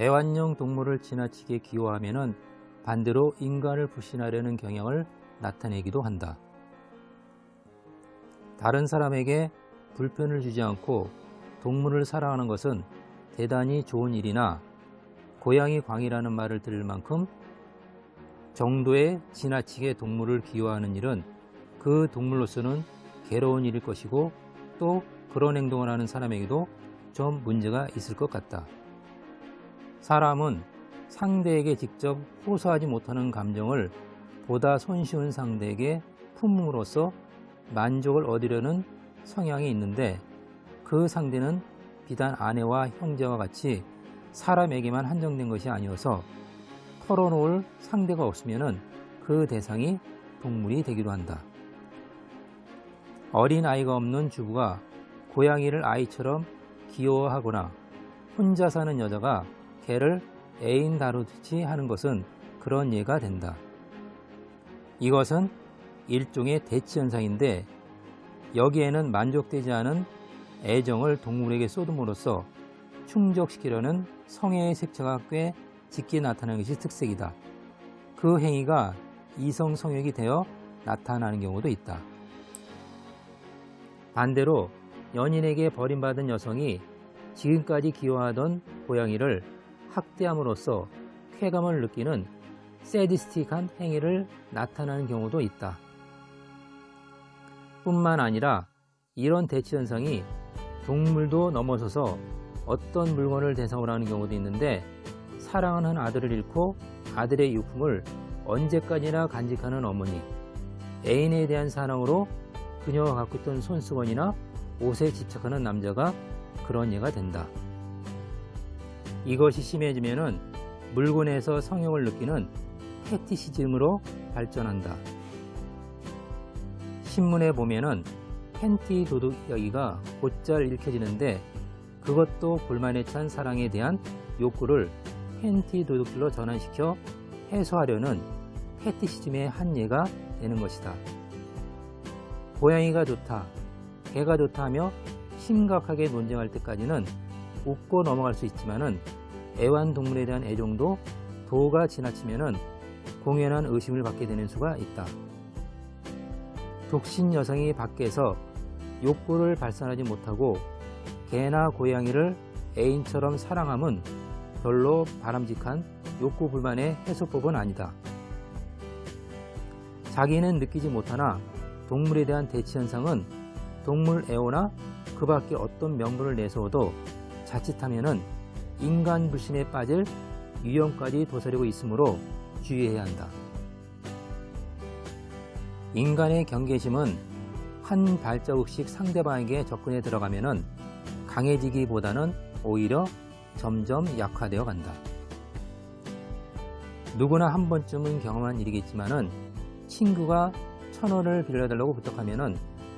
애완용 동물을 지나치게 기호하면은 반대로 인간을 불신하려는 경향을 나타내기도 한다. 다른 사람에게 불편을 주지 않고 동물을 사랑하는 것은 대단히 좋은 일이나 고양이 광이라는 말을 들을 만큼 정도의 지나치게 동물을 기호하는 일은 그 동물로서는 괴로운 일일 것이고 또 그런 행동을 하는 사람에게도 좀 문제가 있을 것 같다. 사람은 상대에게 직접 호소하지 못하는 감정을 보다 손쉬운 상대에게 품음으로써 만족을 얻으려는 성향이 있는데 그 상대는 비단 아내와 형제와 같이 사람에게만 한정된 것이 아니어서 털어놓을 상대가 없으면 그 대상이 동물이 되기도 한다. 어린 아이가 없는 주부가 고양이를 아이처럼 귀여워하거나 혼자 사는 여자가 개를 애인 다루듯이 하는 것은 그런 예가 된다. 이것은 일종의 대치 현상인데 여기에는 만족되지 않은 애정을 동물에게 쏟음으로써 충족시키려는 성애의 색채가 꽤 짙게 나타나는 것이 특색이다. 그 행위가 이성 성욕이 되어 나타나는 경우도 있다. 반대로 연인에게 버림받은 여성이 지금까지 기여하던 고양이를 학대함으로써 쾌감을 느끼는 세디스틱한 행위를 나타나는 경우도 있다. 뿐만 아니라 이런 대치 현상이 동물도 넘어서서 어떤 물건을 대상으로 하는 경우도 있는데 사랑하는 아들을 잃고 아들의 유품을 언제까지나 간직하는 어머니, 애인에 대한 사랑으로 그녀가 갖고 있던 손수건이나 옷에 집착하는 남자가 그런 예가 된다. 이것이 심해지면은 물건에서 성욕을 느끼는 패티시즘으로 발전한다. 신문에 보면은 팬티 도둑 이야기가 곧잘 읽혀지는데 그것도 불만에 찬 사랑에 대한 욕구를 팬티 도둑질로 전환시켜 해소하려는 패티시즘의 한 예가 되는 것이다. 고양이가 좋다, 개가 좋다 하며 심각하게 논쟁할 때까지는 웃고 넘어갈 수 있지만은 애완동물에 대한 애정도 도가 지나치면은 공연한 의심을 받게 되는 수가 있다. 독신 여성이 밖에서 욕구를 발산하지 못하고 개나 고양이를 애인처럼 사랑함은 별로 바람직한 욕구 불만의 해소법은 아니다. 자기는 느끼지 못하나 동물에 대한 대치 현상은 동물 애호나 그 밖에 어떤 명분을 내세워도 자칫하면은 인간 불신에 빠질 위험까지 도사리고 있으므로 주의해야 한다. 인간의 경계심은 한 발자국씩 상대방에게 접근해 들어가면은 강해지기보다는 오히려 점점 약화되어 간다. 누구나 한 번쯤은 경험한 일이겠지만은 친구가 천 원을 빌려달라고 부탁하면은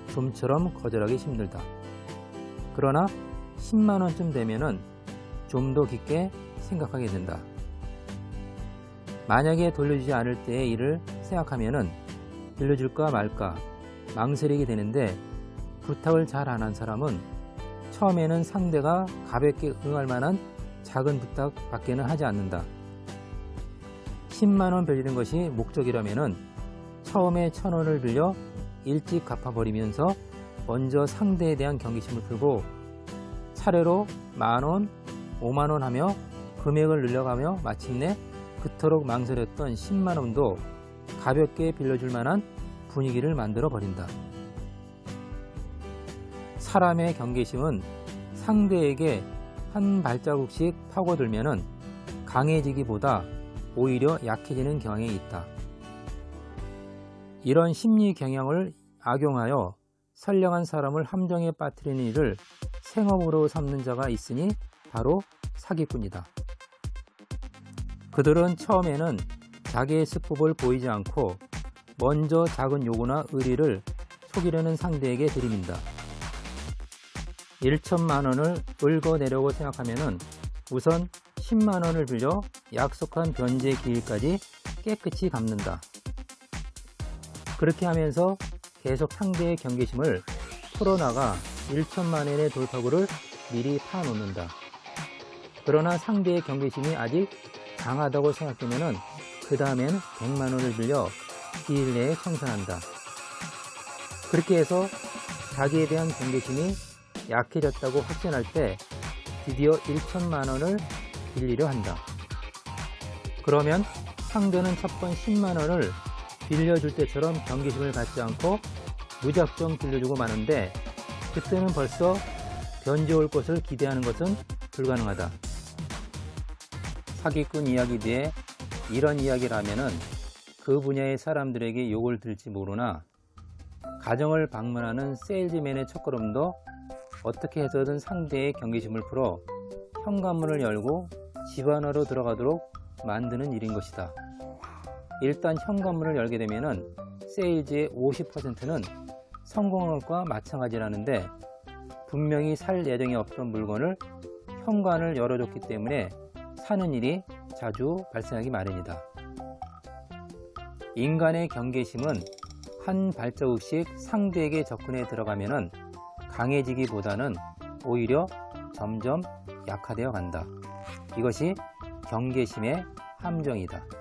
좀처럼 거절하기 힘들다. 그러나 10만 원쯤 되면은 좀 더 깊게 생각하게 된다. 만약에 돌려주지 않을 때의 일을 생각하면은 빌려줄까 말까 망설이게 되는데 부탁을 잘 안 한 사람은 처음에는 상대가 가볍게 응할 만한 작은 부탁 밖에는 하지 않는다. 10만원 빌리는 것이 목적이라면은 처음에 천원을 빌려 일찍 갚아버리면서 먼저 상대에 대한 경계심을 풀고 차례로 만원, 오만원 하며 금액을 늘려가며 마침내 그토록 망설였던 10만원도 가볍게 빌려줄 만한 분위기를 만들어 버린다. 사람의 경계심은 상대에게 한 발자국씩 파고들면은 강해지기보다 오히려 약해지는 경향이 있다. 이런 심리 경향을 악용하여 선량한 사람을 함정에 빠뜨리는 일을 생업으로 삼는 자가 있으니 바로 사기꾼이다. 그들은 처음에는 자기의 수법을 보이지 않고 먼저 작은 요구나 의리를 속이려는 상대에게 들이민다. 1천만 원을 긁어내려고 생각하면 우선 10만 원을 빌려 약속한 변제 기일까지 깨끗이 갚는다. 그렇게 하면서 계속 상대의 경계심을 풀어나가 1천만 원의 돌파구를 미리 파놓는다. 그러나 상대의 경계심이 아직 강하다고 생각되면은 그 다음에는 100만 원을 빌려 기일 내에 청산한다. 그렇게 해서 자기에 대한 경계심이 약해졌다고 확신할 때 드디어 1천만 원을 빌리려 한다. 그러면 상대는 첫 번 10만 원을 빌려줄 때처럼 경계심을 갖지 않고 무작정 빌려주고 마는데 그때는 벌써 변제 올 것을 기대하는 것은 불가능하다. 사기꾼 이야기 뒤에 이런 이야기를 하면은 그 분야의 사람들에게 욕을 들지 모르나 가정을 방문하는 세일즈맨의 첫걸음도 어떻게 해서든 상대의 경계심을 풀어 현관문을 열고 집 안으로 들어가도록 만드는 일인 것이다. 일단 현관문을 열게 되면은 세일즈의 50%는 성공한 것과 마찬가지라는데 분명히 살 예정이 없던 물건을 현관을 열어줬기 때문에 사는 일이 자주 발생하기 마련이다. 인간의 경계심은 한 발자국씩 상대에게 접근해 들어가면은 강해지기보다는 오히려 점점 약화되어 간다. 이것이 경계심의 함정이다.